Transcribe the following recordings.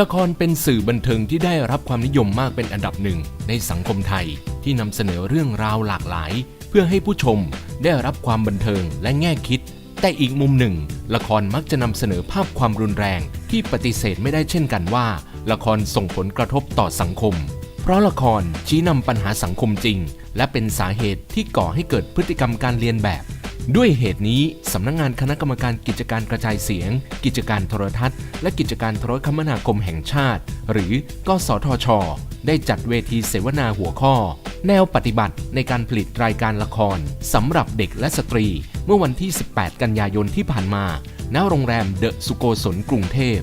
ละครเป็นสื่อบันเทิงที่ได้รับความนิยมมากเป็นอันดับหนึ่งในสังคมไทยที่นำเสนอเรื่องราวหลากหลาย เพื่อให้ผู้ชมได้รับความบันเทิงและแง่คิด แต่อีกมุมหนึ่ง ละครมักจะนำเสนอภาพความรุนแรงที่ปฏิเสธไม่ได้เช่นกันว่า ละครส่งผลกระทบต่อสังคม เพราะละครชี้นำปัญหาสังคมจริง และเป็นสาเหตุที่ก่อให้เกิดพฤติกรรมการเรียนแบบ ด้วยเหตุนี้สำนักงงานคณะกรรมการกิจการกระจายเสียง กิจการโทรทัศน์ และกิจการโทรคมนาคมแห่งชาติ หรือกสทช ได้จัดเวทีเสวนาหัวข้อ แนวปฏิบัติในการผลิตรายการละครสำหรับเด็กและสตรี เมื่อวันที่ 18 กันยายนที่ผ่านมา ณ โรงแรมเดอะสุโกศลกรุงเทพ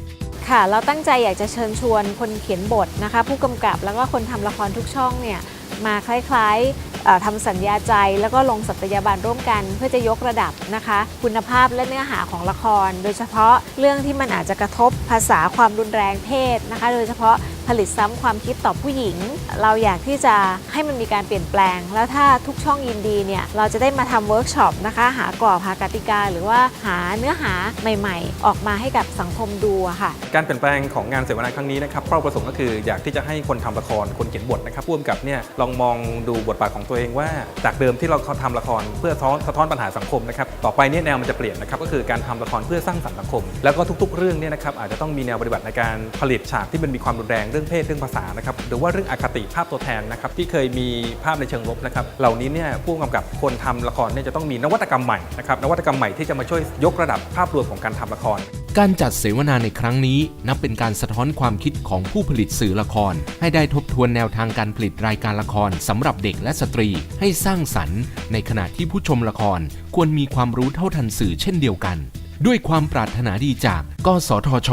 ค่ะ เราตั้งใจอยากจะเชิญชวนคนเขียนบทนะคะ ผู้กำกับแล้วก็คนทำละครทุกช่องเนี่ยมาคล้ายๆทำสัญญาใจ แล้วก็ลงสัตยาบันร่วมกันเพื่อจะยกระดับนะคะ คุณภาพและเนื้อหาของละคร โดยเฉพาะเรื่องที่มันอาจจะกระทบภาษาความรุนแรงเพศนะคะ โดยเฉพาะผลิตซ้ำความคิดต่อผู้หญิง เราอยากที่จะให้มันมีการเปลี่ยนแปลง แล้วถ้าทุกช่องยินดีเนี่ยเราจะได้มาทำเวิร์กช็อปนะคะ หากรอบหากติกา หรือว่าหาเนื้อหาใหม่ ๆ ออกมาให้กับสังคมดูค่ะ การเปลี่ยนแปลงของงานเสวนาครั้งนี้นะครับเป้าประสงค์ก็คืออยากที่จะให้คนทำละครคนเขียนบทนะครับร่วมกับเนี่ยลองมองดูบทบาทของตัวเองว่า จากเดิมที่เราทำละครเพื่อสะท้อนสะท้อนปัญหาสังคมนะครับต่อไปเนี่ยแนวมันจะเปลี่ยนนะครับก็คือการทำละครเพื่อสร้างสรรค์สังคม แล้วก็ทุก ๆ เรื่องเนี่ยนะครับอาจจะต้องมีแนวปฏิบัติในการผลิตฉากที่มันมีความรุนแรงเรื่องเพศเรื่องภาษานะครับหรือว่าเรื่องอคติภาพตัวแทนนะครับที่เคยมีภาพในเชิงลบนะครับเหล่านี้เนี่ยผู้กำกับคนทำละครเนี่ยจะต้องมีนวัตกรรมใหม่นะครับนวัตกรรมใหม่ที่จะมาช่วยยกระดับภาพรวมของการทำละคร การจัดเสวนาในครั้งนี้ นับเป็นการสะท้อนความคิดของผู้ผลิตสื่อละคร ให้ได้ทบทวนแนวทางการผลิตรายการละครสำหรับเด็กและสตรีให้สร้างสรรค์ ในขณะที่ผู้ชมละครควรมีความรู้เท่าทันสื่อเช่นเดียวกัน ด้วยความปรารถนาดีจาก กสทช